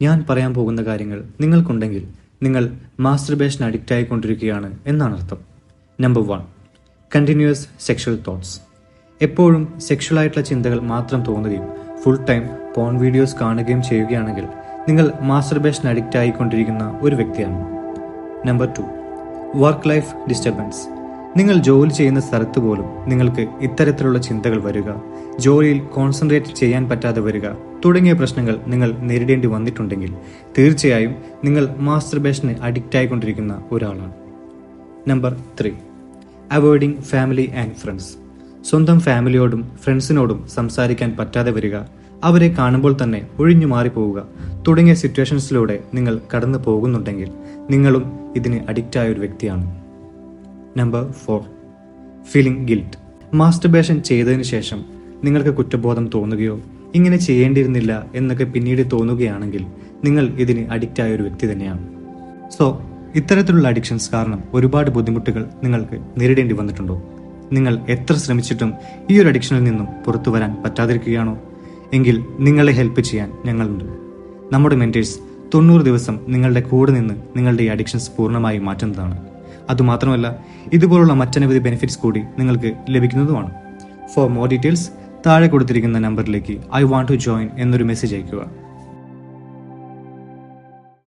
ഞാൻ പറയാൻ പോകുന്ന കാര്യങ്ങൾ നിങ്ങൾക്കുണ്ടെങ്കിൽ നിങ്ങൾ മാസ്റ്റർബേഷൻ അഡിക്റ്റ് ആയിക്കൊണ്ടിരിക്കുകയാണ് എന്നാണ് അർത്ഥം. Number one continuous sexual thoughts എപ്പോഴും സെക്ഷൽ ആയിട്ടുള്ള ചിന്തകൾ മാത്രം തോന്നുകയും ഫുൾ ടൈം പോൺ വീഡിയോസ് കാണുകയും ചെയ്യുകയാണെങ്കിൽ നിങ്ങൾ മാസ്റ്റർബേഷൻ അഡിക്റ്റ് ആയിക്കൊണ്ടിരിക്കുന്ന ഒരു വ്യക്തിയാണ്. Number two work life disturbance നിങ്ങൾ ജോലി ചെയ്യുന്ന സ്ഥലത്ത് പോലും നിങ്ങൾക്ക് ഇത്തരത്തിലുള്ള ചിന്തകൾ വരിക ജോലിയിൽ കോൺസെൻട്രേറ്റ് ചെയ്യാൻ പറ്റാതെ വരിക. തുടങ്ങിയ പ്രശ്നങ്ങൾ നിങ്ങൾ നേരിടേണ്ടി വന്നിട്ടുണ്ടെങ്കിൽ തീർച്ചയായും നിങ്ങൾ മാസ്റ്റർബേഷന് അഡിക്റ്റ് ആയിക്കൊണ്ടിരിക്കുന്ന ഒരാളാണ്. Number three avoiding family and friends സ്വന്തം ഫാമിലിയോടും ഫ്രണ്ട്സിനോടും സംസാരിക്കാൻ പറ്റാതെ വരിക. അവരെ കാണുമ്പോൾ തന്നെ ഒഴിഞ്ഞു മാറിപ്പോവുക. തുടങ്ങിയ സിറ്റുവേഷൻസിലൂടെ നിങ്ങൾ കടന്നു പോകുന്നുണ്ടെങ്കിൽ നിങ്ങളും ഇതിന് അഡിക്റ്റ് ആയ ഒരു വ്യക്തിയാണ്. Number four feeling guilt masturbation ചെയ്തതിന് ശേഷം നിങ്ങൾക്ക് കുറ്റബോധം തോന്നുകയോ ഇങ്ങനെ ചെയ്യേണ്ടിയിരുന്നില്ല എന്നൊക്കെ പിന്നീട് തോന്നുകയാണെങ്കിൽ നിങ്ങൾ ഇതിന് അഡിക്റ്റ് ആയ ഒരു വ്യക്തി തന്നെയാണ്. സോ ഇത്തരത്തിലുള്ള അഡിക്ഷൻസ് കാരണം ഒരുപാട് ബുദ്ധിമുട്ടുകൾ നിങ്ങൾക്ക് നേരിടേണ്ടി വന്നിട്ടുണ്ടോ? നിങ്ങൾ എത്ര ശ്രമിച്ചിട്ടും ഈ ഒരു അഡിക്ഷനിൽ നിന്നും പുറത്തു വരാൻ പറ്റാതിരിക്കുകയാണോ? എങ്കിൽ നിങ്ങളെ ഹെൽപ്പ് ചെയ്യാൻ ഞങ്ങളുണ്ട്. നമ്മുടെ മെന്റേഴ്സ് തൊണ്ണൂറ് ദിവസം നിങ്ങളുടെ കൂടെ നിന്ന് നിങ്ങളുടെ ഈ അഡിക്ഷൻസ് പൂർണമായി മാറ്റുന്നതാണ്. അതുമാത്രമല്ല ഇതുപോലുള്ള മറ്റനവധി ബെനിഫിറ്റ്സ് കൂടി നിങ്ങൾക്ക് ലഭിക്കുന്നതുമാണ്. ഫോർ മോർ ഡീറ്റെയിൽസ് താഴെ കൊടുത്തിരിക്കുന്ന നമ്പറിലേക്ക് ഐ വാണ്ട് ടു ജോയിൻ എന്നൊരു മെസ്സേജ് അയയ്ക്കുക.